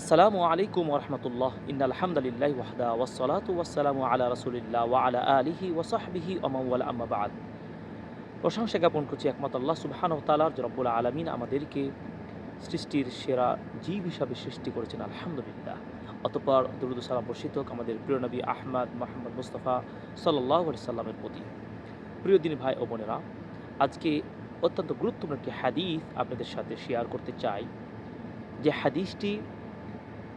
আসসালামু আলাইকুম রহমতুল্লাহ ইন আলহামদুলিল্লাহ ওয়াহদা ওয়াসসালাতু ওয়াসসালামু আলা রাসূলিল্লাহ ওয়া আলা আলিহি ওয়া সাহবিহি ওয়া ওয়ালা, আম্মা প্রশংসা জ্ঞাপন করছি একমাত্র আল্লাহ তাআলার যে রব্বুল আলামিন আমাদেরকে সৃষ্টির সেরা জীব হিসাবে সৃষ্টি করেছেন, আলহামদুলিল্লাহ। অতঃপর দুরুদ সালাম আমাদের প্রিয় নবী আহমদ মোহাম্মদ মুস্তাফা আলাইহি সাল্লামের প্রতি। প্রিয় দিনী ভাই ও বোনেরা, আজকে অত্যন্ত গুরুত্বপূর্ণ একটি হাদিস আপনাদের সাথে শেয়ার করতে চাই। যে হাদিসটি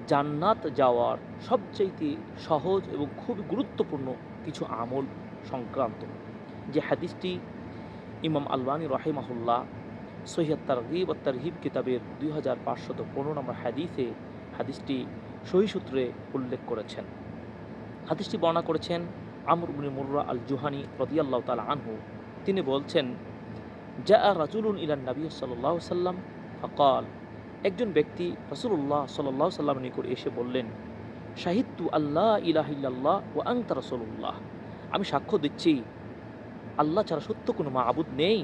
জান্নাত যাওয়ার সবচাইতে সহজ এবং খুব গুরুত্বপূর্ণ কিছু আমল সংক্রান্ত। যে হাদিসটি ইমাম আলবানী রহিমাহুল্লাহ সৈয়দ তারগিব ও তারহিব কিতাবের দুই হাজার পাঁচশত পনেরো নম্বর হাদিসে হাদিসটি সহি সূত্রে উল্লেখ করেছেন। হাদিসটি বর্ণনা করেছেন আমর উবনি মুর্রা আল জুহানি রদিয়াল্লাহ তালা আনহু। তিনি বলছেন যা রাজুলুন ইলান নবী সাল্লাহ সাল্লাম ফকাল একজন ব্যক্তি রসুল্লাহ সাল্লাহ সাল্লাম নিকট এসে বললেন শাহিদু আল্লাহ ইলাহিল্লাহ ও আংতা রসুল্লাহ আমি সাক্ষ্য দিচ্ছি, আল্লাহ ছাড়া সত্য কোনো মাহবুদ নেই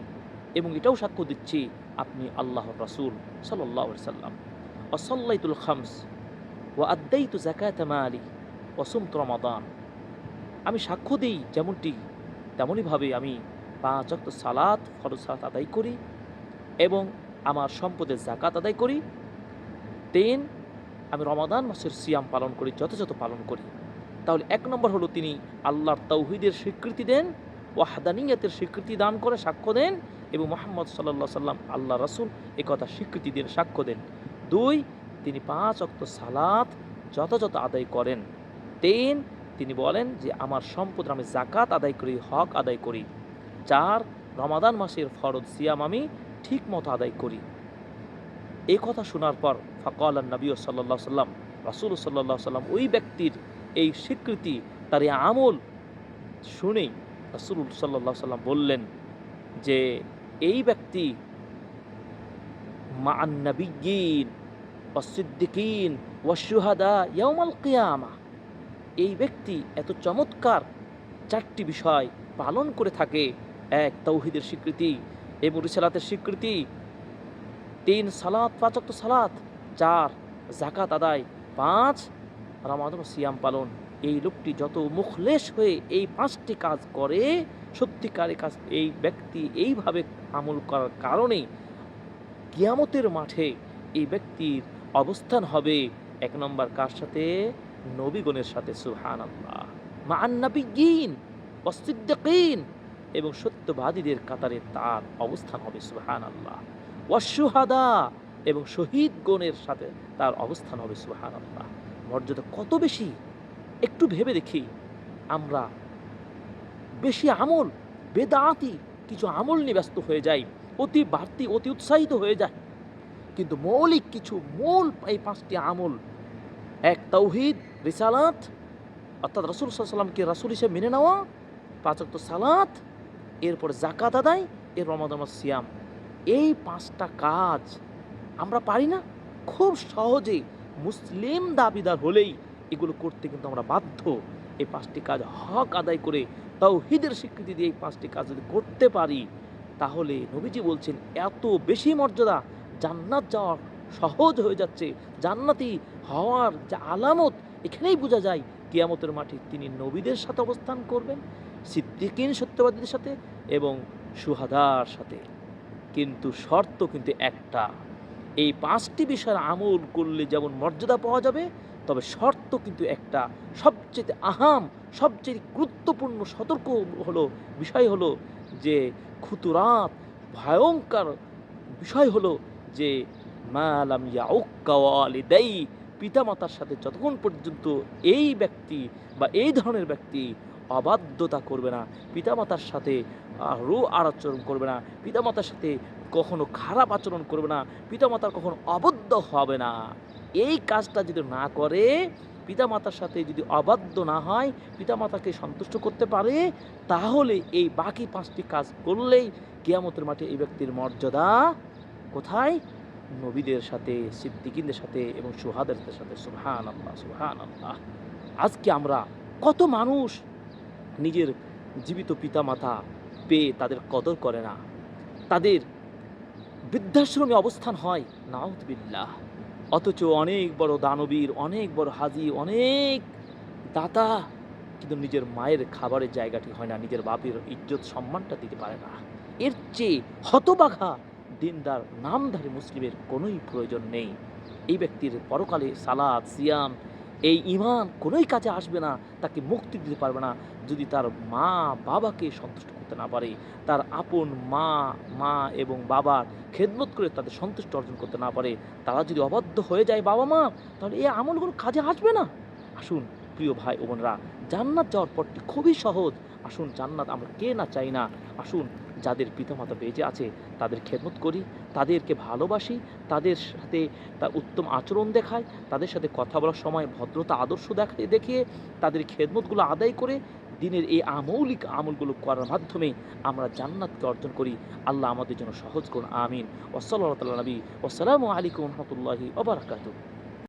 এবং এটাও সাক্ষ্য দিচ্ছি, আপনি আল্লাহর রসুল সাল্লাহ সাল্লাম। অসল্লাইতুল খামস ও আদাইতু জাকাত আলী অসুমত রমাদান। আমি সাক্ষ্য দিই যেমনটি, তেমনইভাবে আমি পাঁচ অক্ত সালাত, ফরজ সালাত আদায় করি এবং আমার সম্পদের জাকাত আদায় করি। তিন আমি রমাদান মাসের সিয়াম পালন করি, যথাযথ পালন করি। তাহলে এক নম্বর হলো তিনি আল্লাহর তৌহিদের স্বীকৃতি দেন, ওয়াহাদানিয়াতের স্বীকৃতি দান করে সাক্ষ্য দেন এবং মোহাম্মদ সাল্লা সাল্লাম আল্লাহ রাসুল এ কথা স্বীকৃতি দেন সাক্ষ্য দেন। দুই, তিনি পাঁচ অক্ত সালাত যথাযথ আদায় করেন। তিন, তিনি বলেন যে আমার সম্পদ আমি জাকাত আদায় করি, হক আদায় করি। চার, রমাদান মাসের ফরজ সিয়াম আমি ঠিক মতো আদায় করি। এই কথা শোনার পর ফকাল নবী সাল্লাহ সাল্লাম রাসুল সাল্লাহ সাল্লাম ওই ব্যক্তির এই স্বীকৃতি, তার এই আমল শুনেই রাসুল সাল্লাহ সাল্লাম বললেন যে, এই ব্যক্তি মা আন্নবিগিন অসিদ্দিকিন ওয়াসুহাদা ইয়ামাল কিয়ামা। এই ব্যক্তি এত চমৎকার চারটি বিষয় পালন করে থাকে, এক, তৌহিদের স্বীকৃতি এবং রিসালাতের স্বীকৃতি তিন সালাত, পাঁচক্ত সালাত, চার জাকাত আদায়, পাঁচ রামাদন সিয়াম পালন। এই লোকটি যত মুখলেশ হয়ে এই পাঁচটি কাজ করে সত্যিকারে কাজ এই ব্যক্তি এইভাবে আমল করার কারণে কিয়ামতের মাঠে এই ব্যক্তির অবস্থান হবে। এক নম্বর কার সাথে? নবীগণের সাথে সুহান আল্লাহ মা আন্নাবিগিন অস্তিদ্দিন এবং সত্যবাদীদের কাতারে তার অবস্থান হবে সুহান আল্লাহ ওয়াসুহাদা এবং শহীদ গণের সাথে তার অবস্থান হবে সুহান আল্লাহ মর্যাদা কত বেশি? একটু ভেবে দেখি। আমরা বেশি আমল, বেদাতি, কিছু আমল নিয়ে ব্যস্ত হয়ে যাই, অতি বাড়তি, অতি উৎসাহিত হয়ে যায় কিন্তু মৌলিক কিছু মূল এই পাঁচটি আমল, এক তৌহিদ রিসালাত, অর্থাৎ রসুল সাল্লামকে রাসুল হিসেবে মেনে নেওয়া পাঁচক্ত সালাত এরপর জাকাত আদায়, এর রমাদান সিয়াম। এই পাঁচটা কাজ আমরা পারি না? খুব সহজে মুসলিম দাবিদার হলেই এগুলো করতে কিন্তু আমরা বাধ্য। এই পাঁচটি কাজ হক আদায় করে তাওহিদের স্বীকৃতি দিয়ে এই পাঁচটি কাজ যদি করতে পারি, তাহলে নবীজি বলছেন, এত বেশি মর্যাদা জান্নাত যাওয়ার সহজ হয়ে যাচ্ছে। জান্নাতি হওয়ার যে আলামত, এখানেই বোঝা যায়, কিয়ামতের মাঠে তিনি নবীদের সাথে অবস্থান করবেন। সিদ্দিকিন সত্যবাদীদের সাথে এবং সুহাদার সাথে। কিন্তু শর্ত কিন্তু একটা, এই পাঁচটি বিষয়ের আমল করলে যেমন মর্যাদা পাওয়া যাবে, তবে শর্ত কিন্তু একটা। সবচেয়ে আহাম, সবচেয়ে গুরুত্বপূর্ণ সতর্ক হলো, বিষয় হলো যে খুতুরাত ভয়ঙ্কর বিষয় হলো যে মালাম ইয়াউকাওয়ালিদাই পিতামাতার সাথে যতক্ষণ পর্যন্ত এই ব্যক্তি বা এই ধরনের ব্যক্তি অবাধ্যতা করবে না, পিতামাতার সাথে রো আচরণ করবে না, পিতামাতার সাথে কখনো খারাপ আচরণ করবে না পিতামাতার কখনো অবদ্ধ হবে না। এই কাজটা যদি না করে, পিতামাতার সাথে যদি অবাধ্য না হয়, পিতামাতাকে সন্তুষ্ট করতে পারে, তাহলে এই বাকি পাঁচটি কাজ করলেই কেয়ামতের মাঠে এই ব্যক্তির মর্যাদা কোথায়? নবীদের সাথে সিদ্দিকিনদের সাথে এবং সুহাদের সাথে। সুহান আল্লাহ সুহান আল্লাহ আজকে আমরা কত মানুষ নিজের জীবিত পিতামাতা পেয়ে তাদের কদর করে না। তাদের বৃদ্ধাশ্রমে অবস্থান হয় নাউদ্বিল্লাহ অথচ অনেক বড় দানবীর, অনেক বড় হাজি, অনেক দাতা, কিন্তু নিজের মায়ের খাবারের জায়গাটি হয় না, নিজের বাপের ইজ্জত সম্মানটা দিতে পারে না। এর চেয়ে হতবাঘা দিনদার, নামধারী মুসলিমের কোনোই প্রয়োজন নেই। এই ব্যক্তির পরকালে সালাদ, সিয়াম এই ইমান কোনোই কাজে আসবে না, তাকে মুক্তি দিতে পারবে না। যদি তার মা বাবাকে সন্তুষ্ট করতে না পারে, তার আপন মা মা এবং বাবার খেদমত করে তাদের সন্তুষ্ট অর্জন করতে না পারে, তারা যদি অবাধ্য হয়ে যায় বাবা মা, তাহলে এই আমলগুলো কাজে আসবে না। আসুন প্রিয় ভাই ও বোনেরা, জান্নাত যাওয়ার পথটি খুবই সহজ। আসুন জান্নাত আমরা কে না চাই না। আসুন যাদের পিতামাতা বেঁচে আছে, তাদের খেদমত করি, তাদেরকে ভালোবাসি, তাদের সাথে তার উত্তম আচরণ দেখায়, তাদের সাথে কথা বলার সময় ভদ্রতা, আদর্শ দেখায় দেখিয়ে তাদের খেদমতগুলো আদায় করে, দিনের এই আমৌলিক আমলগুলো করার মাধ্যমে আমরা জান্নাতকে অর্জন করি। আল্লাহ আমাদের জন্য সহজ করুন, আমিন। ওসল্লা নবী। ওসালামু আলাইকুম রহমতুল্লাহি ওবরাকাতুহ